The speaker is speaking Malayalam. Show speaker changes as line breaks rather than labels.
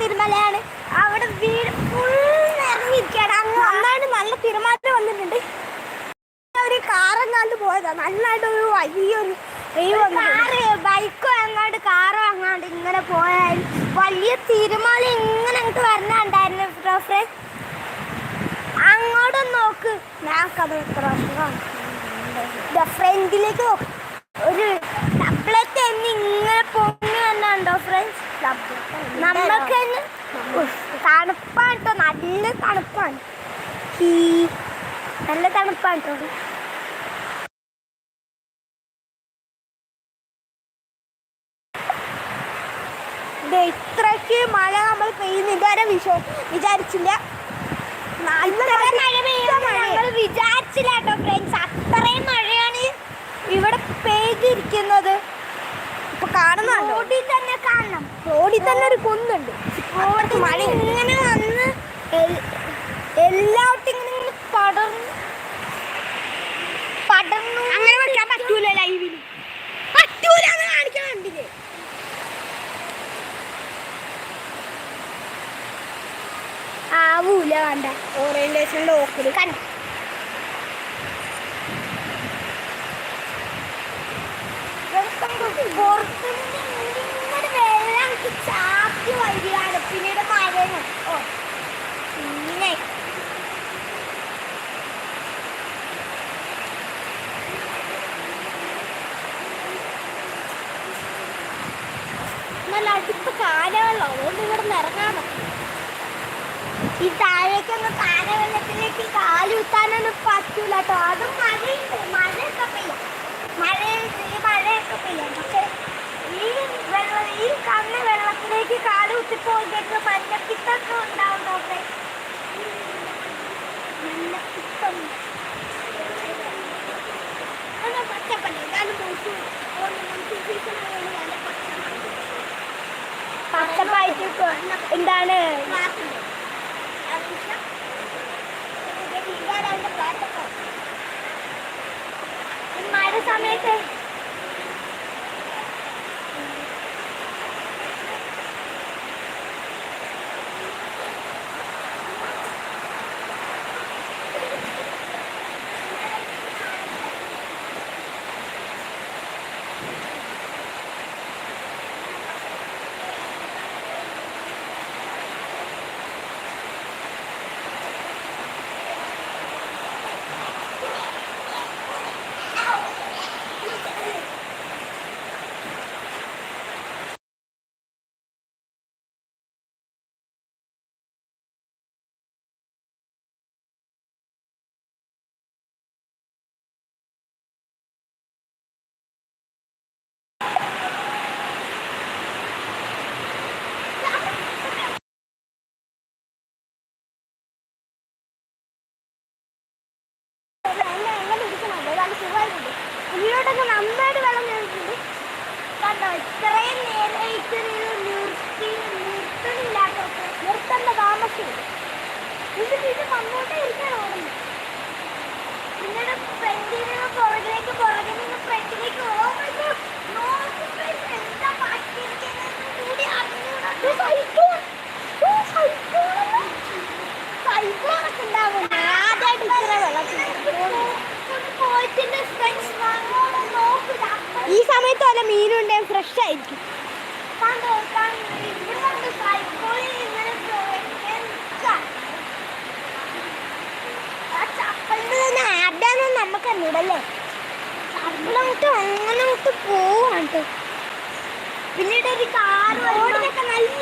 തിരുമലയാണ്. അവിടെ വീട് ഫുൾ നിറഞ്ഞിരിക്കുകയാണ്. അങ്ങ് നന്നായിട്ട് നല്ല തിരുമാറ്റം വന്നിട്ടുണ്ട്. ഒരു കാറെങ്ങാണ്ട് പോയതാ. നന്നായിട്ട് ഒരു വലിയൊരു കാറ് ബൈക്കോ എങ്ങാണ്ട് കാറോ എങ്ങാണ്ട് ഇങ്ങനെ പോയാൽ വലിയ തിരുമാല ഇങ്ങനെ അങ്ങോട്ട് വരണുണ്ടായിരുന്നു ഫ്രണ്ട് അങ്ങോട്ട് നോക്ക്. ഞാൻ കഥ ഫ്രണ്ടിലേക്ക് നോക്ക്. ഒരു ടബ്ലറ്റ് എന്ന് ഇങ്ങനെ തന്നെ തണുപ്പാണ് കേട്ടോ നല്ല തണുപ്പാണ്. നല്ല തണുപ്പാണ് കേട്ടോ ഇത്രയ്ക്ക് മഴ നമ്മൾ പെയ്യുന്ന. ഇതുവരെ വിശ്വ വിചാരിച്ചില്ല. വിചാരിച്ചില്ല കേട്ടോ ഫ്രണ്ട്സ് അത്രയും മഴയാണ് ഇവിടെ പെയ്തിരിക്കുന്നത്. കാണുന്നുണ്ടോ? റോഡിൽ തന്നെ കാണണം. റോഡിൽ തന്നെ ഒരു കുന്നുണ്ട്. മഴ ഇങ്ങനെ വന്ന് എല്ലാവട്ടും ഇങ്ങനെ പടർന്ന് പടർന്നു അങ്ങനെ വെക്കാൻ പറ്റൂല ലൈവിൽ പറ്റൂല എന്ന് കാണിക്കാൻ കണ്ടില്ലേ? ആവൂല വേണ്ട. ഓറിയന്റേഷൻ ലോക്കൽ കണ്ട? പിന്നീട് ഓ നല്ല അടുപ്പ് കാലവെള്ളം. അതുകൊണ്ട് ഇവിടെ ഇറങ്ങാൻ ഈ താഴേക്കൊന്ന് താരവെള്ളത്തിലേക്ക് കാൽ കുത്താനൊന്നും പറ്റൂല കേട്ടോ. അതും മഴയുണ്ട്. മഴയൊക്കെ പെയ്യാം. മഴ മഴയൊക്കെ പെയ്യാം പക്ഷെ ഈ വെള്ളം ഈ കണ്ണ വെള്ളത്തിലേക്ക് കാൽ കുത്തിപ്പോയിട്ട് മഞ്ഞപ്പിത്തൊക്കെ ഉണ്ടാവും മഞ്ഞപ്പിത്തം പച്ചപ്പായിട്ട് എന്താണ്? മഴ സമയത്ത് ഉള്ളിലോട്ടൊക്കെ നന്നായിട്ട് വെള്ളം കയറിയിട്ടുണ്ട് കണ്ടോ ഇത്രയും നേരമായിട്ട് നിർത്തി നിർത്തുന്നില്ലാത്തൊക്കെ നിർത്തേണ്ട താമസം എന്നിട്ട് ഇത് വന്നോട്ടേ ഇരിക്കാൻ ഓടുന്നു നിങ്ങളുടെ ഫ്രണ്ടിൽ നിന്ന് പുറകിലേക്ക് പുറകിൽ നിന്ന് ഫ്രണ്ടിലേക്ക് friends, എന്താ പറ്റിയിരിക്കുന്നതെന്ന് കൂടി അറിഞ്ഞൂടാ. സൈക്കോ cyclone. ഇത് cyclone. cyclone ഒക്കെ ഉണ്ടാവും. ആദ്യമായിട്ട് ഇത്ര വെള്ളത്തിൽ ഈ സമയത്ത് വല്ല മീനുണ്ടെ ഫ്രഷ് ആയിരിക്കും ആടാന്നും നമുക്ക് അറിഞ്ഞൂടല്ലേ? ചപ്പലമിട്ട് അങ്ങനെ വിട്ട് പോവാണ് പിന്നീട് ഒരു കാർ റോഡിലൊക്കെ നല്ല